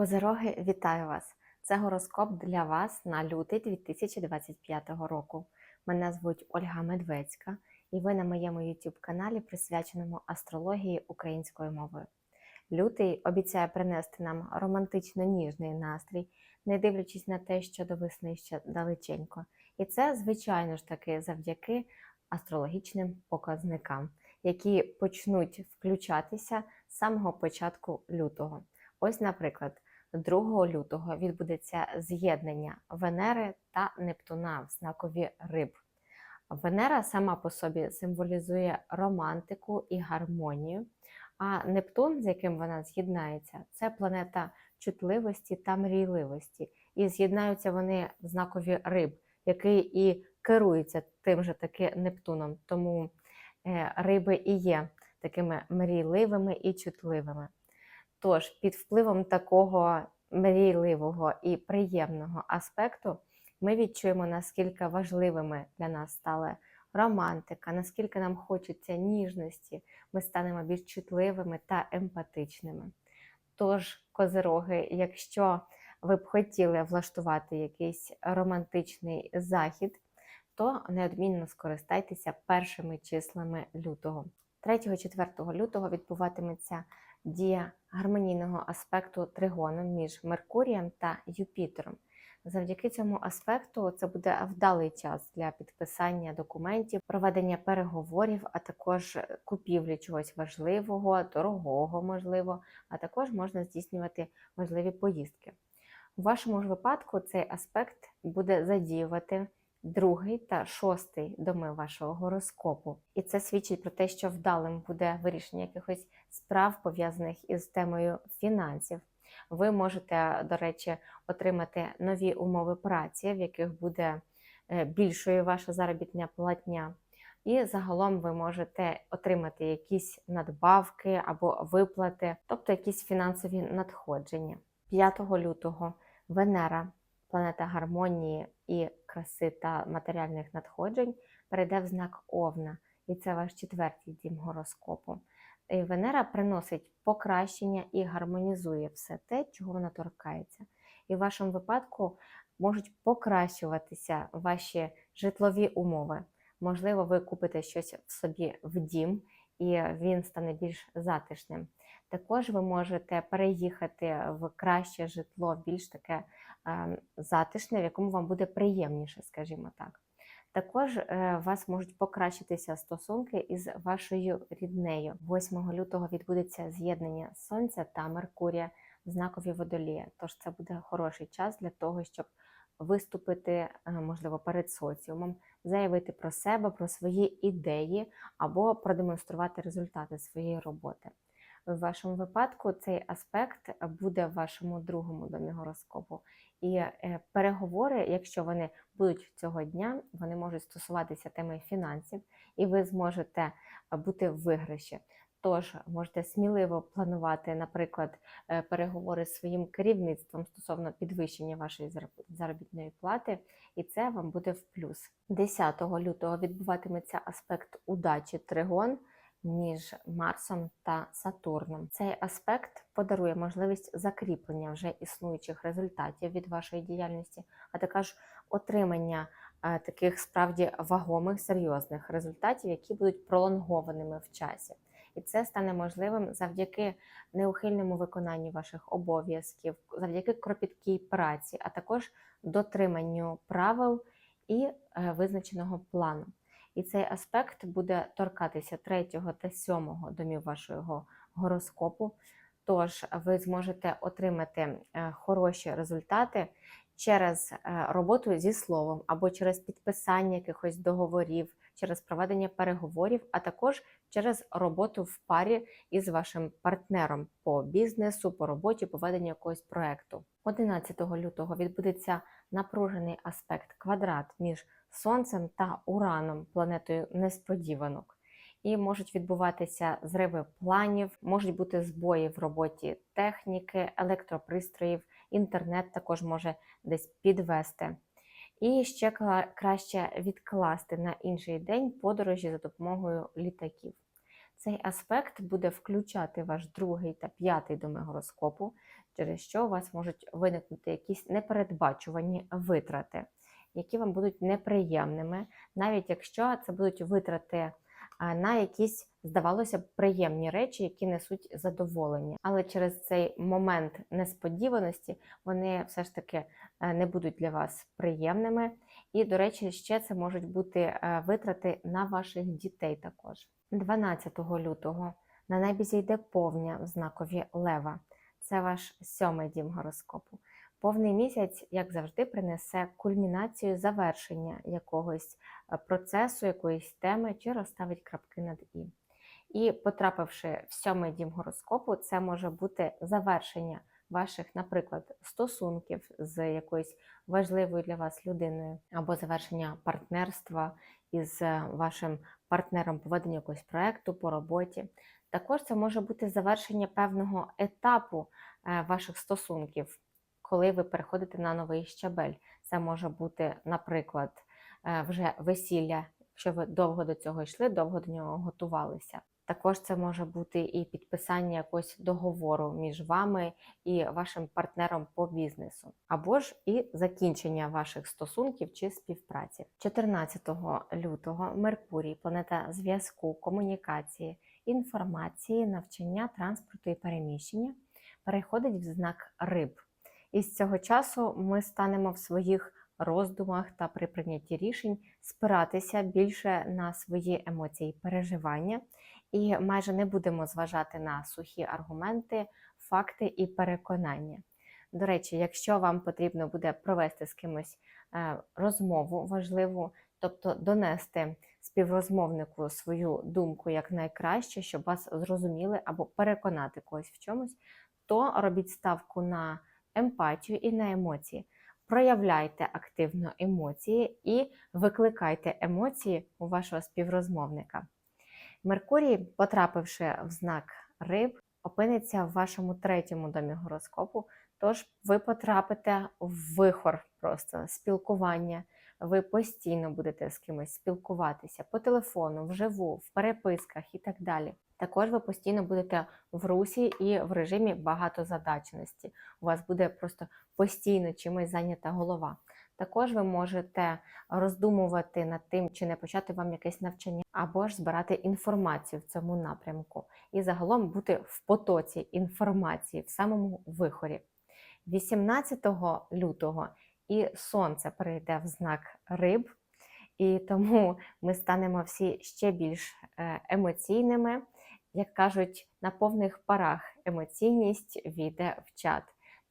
Козероги, вітаю вас! Це гороскоп для вас на лютий 2025 року. Мене звуть Ольга Медведська, і ви на моєму YouTube каналі присвяченому астрології українською мовою. Лютий обіцяє принести нам романтично ніжний настрій, не дивлячись на те, що до весни ще далеченько. І це, звичайно ж таки, завдяки астрологічним показникам, які почнуть включатися з самого початку лютого. Ось, наприклад, 2 лютого відбудеться з'єднання Венери та Нептуна в знакові риб. Венера сама по собі символізує романтику і гармонію, а Нептун, з яким вона з'єднається, це планета чутливості та мрійливості. І з'єднаються вони в знакові риб, який і керується тим же таки Нептуном. Тому е, риби і є такими мрійливими і чутливими. Тож, під впливом такого мрійливого і приємного аспекту ми відчуємо, наскільки важливими для нас стала романтика, наскільки нам хочеться ніжності, ми станемо більш чутливими та емпатичними. Тож, козироги, якщо ви б хотіли влаштувати якийсь романтичний захід, то неодмінно скористайтеся першими числами лютого. 3-4 лютого відбуватиметься дія гармонійного аспекту тригону між Меркурієм та Юпітером. Завдяки цьому аспекту це буде вдалий час для підписання документів, проведення переговорів, а також купівлі чогось важливого, дорогого, можливо, а також можна здійснювати важливі поїздки. У вашому ж випадку цей аспект буде задіювати другий та шостий доми вашого гороскопу. І це свідчить про те, що вдалим буде вирішення якихось справ, пов'язаних із темою фінансів. Ви можете, до речі, отримати нові умови праці, в яких буде е, більшою ваша заробітня платня. І загалом ви можете отримати якісь надбавки або виплати, тобто якісь фінансові надходження. 5 лютого Венера планета гармонії і краси та матеріальних надходжень перейде в знак Овна, і це ваш четвертий дім гороскопу. І Венера приносить покращення і гармонізує все те, чого вона торкається. І в вашому випадку можуть покращуватися ваші житлові умови. Можливо, ви купите щось в собі в дім, і він стане більш затишним. Також ви можете переїхати в краще житло, більш таке затишне, в якому вам буде приємніше, скажімо так. Також е, у вас можуть покращитися стосунки із вашою ріднею. 8 лютого відбудеться з'єднання Сонця та Меркурія в знакові водолія. Тож це буде хороший час для того, щоб виступити, е, можливо, перед соціумом, заявити про себе, про свої ідеї або продемонструвати результати своєї роботи. В вашому випадку цей аспект буде в вашому другому домі гороскопу. І е, переговори, якщо вони будуть цього дня, вони можуть стосуватися теми фінансів, і ви зможете бути в виграші. Тож можете сміливо планувати, наприклад, е, переговори з своїм керівництвом стосовно підвищення вашої заробітної плати, і це вам буде в плюс. 10 лютого відбуватиметься аспект удачі тригон між Марсом та Сатурном. Цей аспект подарує можливість закріплення вже існуючих результатів від вашої діяльності, а також отримання е, таких справді вагомих серйозних результатів, які будуть пролонгованими в часі. І це стане можливим завдяки неухильному виконанню ваших обов'язків, завдяки кропіткій праці, а також дотриманню правил і е, визначеного плану. І цей аспект буде торкатися 3 та 7 домів вашого гороскопу. Тож ви зможете отримати е, хороші результати через е, роботу зі словом або через підписання якихось договорів, через проведення переговорів, а також через роботу в парі із вашим партнером по бізнесу, по роботі, по веденню якогось проекту. 11 лютого відбудеться напружений аспект квадрат між Сонцем та Ураном, планетою несподіванок. І можуть відбуватися зриви планів, можуть бути збої в роботі техніки, електропристроїв, інтернет також може десь підвести. І ще краще відкласти на інший день подорожі за допомогою літаків. Цей аспект буде включати ваш другий та п'ятий доми гороскопу, через що у вас можуть виникнути якісь непередбачувані витрати, які вам будуть неприємними, навіть якщо це будуть витрати на якісь, здавалося б, приємні речі, які несуть задоволення. Але через цей момент несподіваності вони все ж таки е, не будуть для вас приємними. І, до речі, ще це можуть бути е, витрати на ваших дітей також. 12 лютого на небі зійде повня в знакові лева. Це ваш сьомий дім гороскопу. Повний місяць, як завжди, принесе кульмінацію завершення якогось е, процесу, якоїсь теми чи розставить крапки над і. І потрапивши в сьомий дім гороскопу, це може бути завершення ваших, наприклад, стосунків з якоюсь важливою для вас людиною, або завершення партнерства із е, вашим партнером по веденню якогось проекту по роботі. Також це може бути завершення певного етапу е, ваших стосунків, коли ви переходите на новий щабель. Це може бути, наприклад, е, вже весілля, якщо ви довго до цього йшли, довго до нього готувалися. Також це може бути і підписання якогось договору між вами і вашим партнером по бізнесу, або ж і закінчення ваших стосунків чи співпраці. 14 лютого Меркурій, планета зв'язку, комунікації, інформації, навчання, транспорту і переміщення, переходить в знак риб. І з цього часу ми станемо в своїх роздумах та при прийнятті рішень спиратися більше на свої емоції переживання, і майже не будемо зважати на сухі аргументи, факти і переконання. До речі, якщо вам потрібно буде провести з кимось е, розмову важливу, тобто донести співрозмовнику свою думку як найкраще, щоб вас зрозуміли або переконати когось в чомусь, то робіть ставку на емпатію і на емоції. Проявляйте активно емоції і викликайте емоції у вашого співрозмовника. Меркурій, потрапивши в знак риб, опиниться в вашому третьому домі гороскопу, тож ви потрапите в вихор просто спілкування. Ви постійно будете з кимось спілкуватися по телефону, вживу, в переписках і так далі. Також ви постійно будете в русі і в режимі багатозадачності. У вас буде просто постійно чимось зайнята голова. Також ви можете роздумувати над тим, чи не почати вам якесь навчання, або ж збирати інформацію в цьому напрямку, і загалом бути в потоці інформації в самому вихорі. 18 лютого і сонце перейде в знак риб, і тому ми станемо всі ще більш е, емоційними. Як кажуть, на повних парах емоційність війде в чат.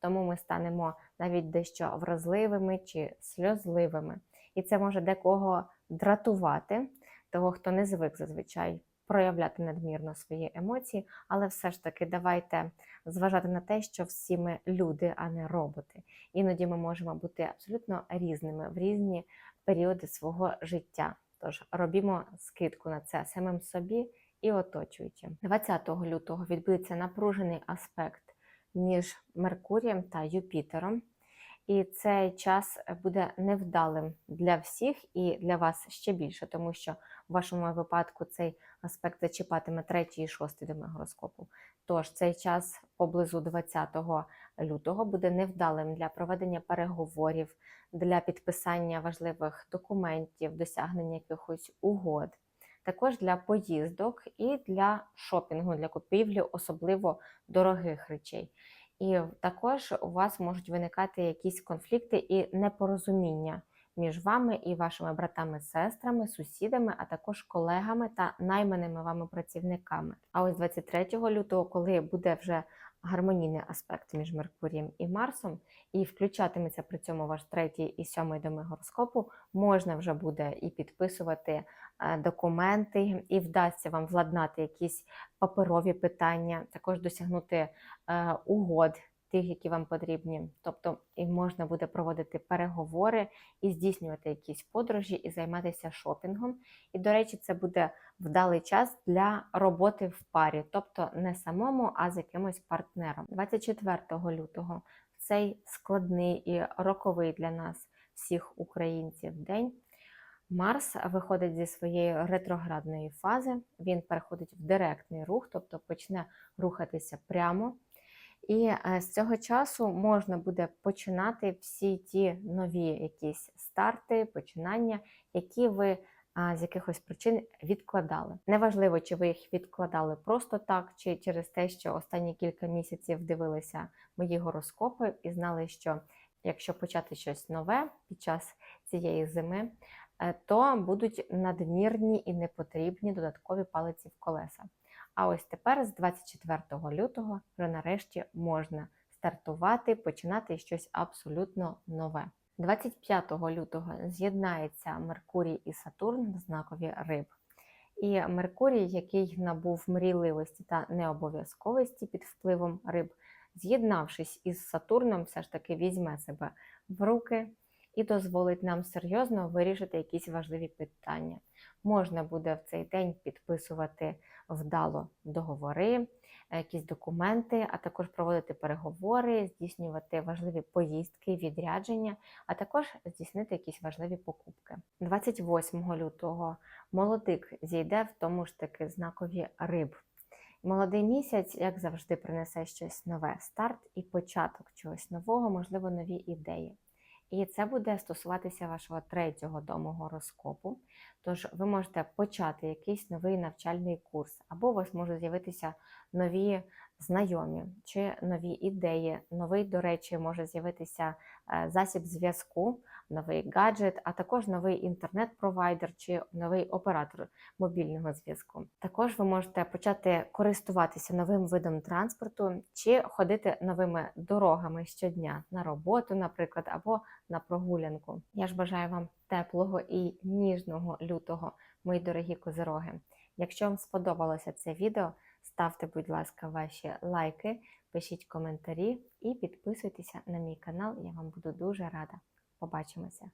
Тому ми станемо навіть дещо вразливими чи сльозливими. І це може декого дратувати, того, хто не звик зазвичай проявляти надмірно свої емоції, але все ж таки давайте зважати на те, що всі ми люди, а не роботи. Іноді ми можемо бути абсолютно різними в різні періоди свого життя. Тож робімо скидку на це самим собі і оточуючим. 20 лютого відбудеться напружений аспект між Меркурієм та Юпітером. І цей час буде невдалим для всіх і для вас ще більше, тому що в вашому випадку цей аспект зачіпатиме третій і шостий доми гороскопу. Тож цей час поблизу 20 лютого буде невдалим для проведення переговорів, для підписання важливих документів, досягнення якихось угод, також для поїздок і для шопінгу, для купівлі, особливо дорогих речей. І також у вас можуть виникати якісь конфлікти і непорозуміння між вами і вашими братами, сестрами, сусідами, а також колегами та найманими вами працівниками. А ось 23 лютого, коли буде вже гармонійний аспект між Меркурієм і Марсом, і включатиметься при цьому ваш третій і сьомий доми гороскопу, можна вже буде і підписувати документи, і вдасться вам владнати якісь паперові питання, також досягнути е, угод. Тих, які вам потрібні, тобто і можна буде проводити переговори і здійснювати якісь подорожі, і займатися шопінгом. І, до речі, це буде вдалий час для роботи в парі, тобто не самому, а з якимось партнером. 24 лютого в цей складний і роковий для нас всіх українців день. Марс виходить зі своєї ретроградної фази, він переходить в директний рух, тобто почне рухатися прямо. І е, з цього часу можна буде починати всі ті нові якісь старти, починання, які ви з якихось причин відкладали. Неважливо, чи ви їх відкладали просто так, чи через те, що останні кілька місяців дивилися мої гороскопи і знали, що якщо почати щось нове під час цієї зими, е, то будуть надмірні і непотрібні додаткові палиці в колеса. А ось тепер, з 24 лютого, вже нарешті можна стартувати, починати щось абсолютно нове. 25 лютого з'єднається Меркурій і Сатурн в знакові риб. І Меркурій, який набув мрійливості та необов'язковості під впливом риб, з'єднавшись із Сатурном, все ж таки візьме себе в руки і дозволить нам серйозно вирішити якісь важливі питання. Можна буде в цей день підписувати вдало договори, якісь документи, а також проводити переговори, здійснювати важливі поїздки, відрядження, а також здійснити якісь важливі покупки. 28 лютого молодик зійде в тому ж таки знакові риб. Молодий місяць, як завжди, принесе щось нове, старт і початок чогось нового, можливо, нові ідеї. І це буде стосуватися вашого третього дому гороскопу. Тож ви можете почати якийсь новий навчальний курс, або у вас можуть з'явитися нові знайомі чи нові ідеї. Новий, до речі, може з'явитися е, засіб зв'язку, новий гаджет, а також новий інтернет-провайдер чи новий оператор мобільного зв'язку. Також ви можете почати користуватися новим видом транспорту чи ходити новими дорогами щодня на роботу, наприклад, або на прогулянку. Я ж бажаю вам теплого і ніжного лютого, мої дорогі козироги. Якщо вам сподобалося це відео, ставте, будь ласка, ваші лайки, пишіть коментарі і підписуйтеся на мій канал. Я вам буду дуже рада. Побачимося!